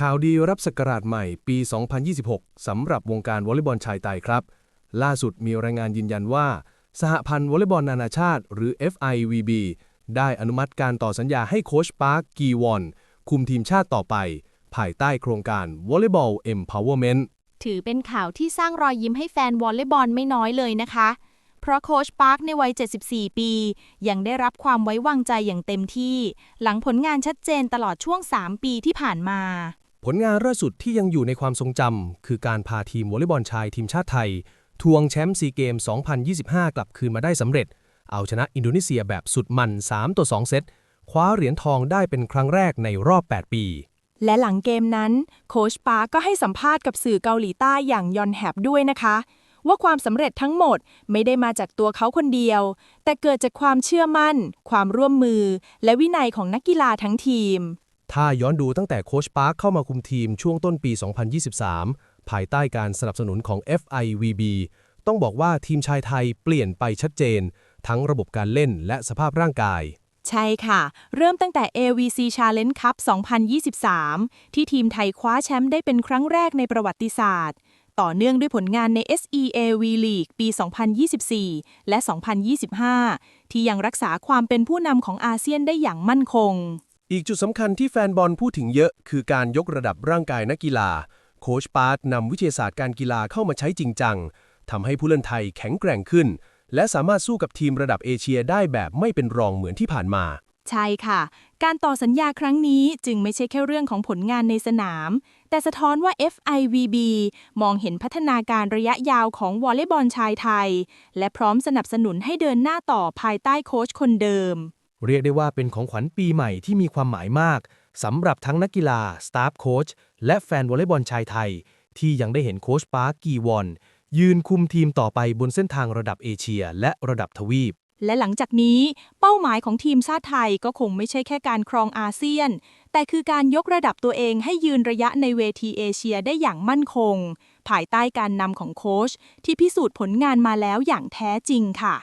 ข่าวดีรับสกราชใหม่ปี 2026 สำหรับวงการวอลเลย์บอลชายไทยครับ ล่าสุดมีรายงานยืนยันว่า สหพันธ์วอลเลย์บอลนานาชาติ หรือ FIVB ได้อนุมัติการต่อสัญญาให้โค้ชปาร์คกีวอน คุมทีมชาติต่อไป ภายใต้โครงการวอลเลย์บอล Empowerment ถือเป็นข่าวที่สร้างรอยยิ้มให้แฟนวอลเลย์บอลไม่น้อยเลยนะคะ เพราะโค้ชปาร์คในวัย 74 ปี ยังได้รับความไว้วางใจอย่างเต็มที่ หลังผลงานชัดเจนตลอดช่วง 3 ปีที่ผ่านมา ผลงานล่าสุดที่ยังอยู่ในความทรงจำคือการพาทีมวอลเลย์บอลชายทีมชาติไทย ทวงแชมป์ซีเกม 2025 กลับคืนมาได้สำเร็จ เอาชนะอินโดนีเซียแบบสุดมัน 3 ต่อ 2 เซต คว้าเหรียญทองได้เป็นครั้งแรกในรอบ 8 ปี และหลังเกมนั้น โคชปาก็ให้สัมภาษณ์กับสื่อเกาหลีใต้อย่างยอนแฮบด้วยนะคะ ว่าความสำเร็จทั้งหมดไม่ได้มาจากตัวเขาคนเดียว แต่เกิดจากความเชื่อมั่น ความร่วมมือ และวินัยของนักกีฬาทั้งทีม ถ้าย้อนดูตั้งแต่โคชปาร์คเข้ามาคุมทีมช่วงต้นปี 2023 ภายใต้การสนับสนุนของ FIVB ต้องบอกว่าทีมชายไทยเปลี่ยนไปชัดเจน ทั้งระบบการเล่นและสภาพร่างกาย ใช่ค่ะ เริ่มตั้งแต่ AVC Challenge Cup 2023 ที่ทีมไทยคว้าแชมป์ได้เป็นครั้งแรกในประวัติศาสตร์ ต่อเนื่องด้วยผลงานใน SEAV League ปี 2024 และ 2025 ที่ยังรักษาความเป็นผู้นำของอาเซียนได้อย่างมั่นคง อีกจุดสำคัญที่แฟนบอลพูดถึงเยอะ คือการยกระดับร่างกายนักกีฬา โคชปาร์คนำวิทยาศาสตร์การกีฬาเข้ามาใช้จริงจังทำให้ผู้เล่นไทยแข็งแกร่งขึ้น และสามารถสู้กับทีมระดับเอเชียได้แบบไม่เป็นรองเหมือนที่ผ่านมา ใช่ค่ะ การต่อสัญญาครั้งนี้จึงไม่ใช่แค่เรื่องของผลงานในสนาม แต่สะท้อนว่า FIVB มองเห็นพัฒนาการระยะยาวของวอลเลย์บอลชายไทย และพร้อมสนับสนุนให้เดินหน้าต่อภายใต้โค้ชคนเดิม เรียกได้ว่าเป็นของขวัญปีใหม่ที่มีความหมายมากสำหรับทั้งนักกีฬา สตาฟโค้ชและแฟนวอลเลย์บอลชายไทย ที่ยังได้เห็นโค้ชปาร์คกีวอน ยืนคุมทีมต่อไปบนเส้นทางระดับเอเชียและระดับทวีป และหลังจากนี้ เป้าหมายของทีมชาติไทยก็คงไม่ใช่แค่การครองอาเซียน แต่คือการยกระดับตัวเองให้ยืนระยะในเวทีเอเชียได้อย่างมั่นคง ภายใต้การนำของโค้ชที่พิสูจน์ผลงานมาแล้วอย่างแท้จริงค่ะ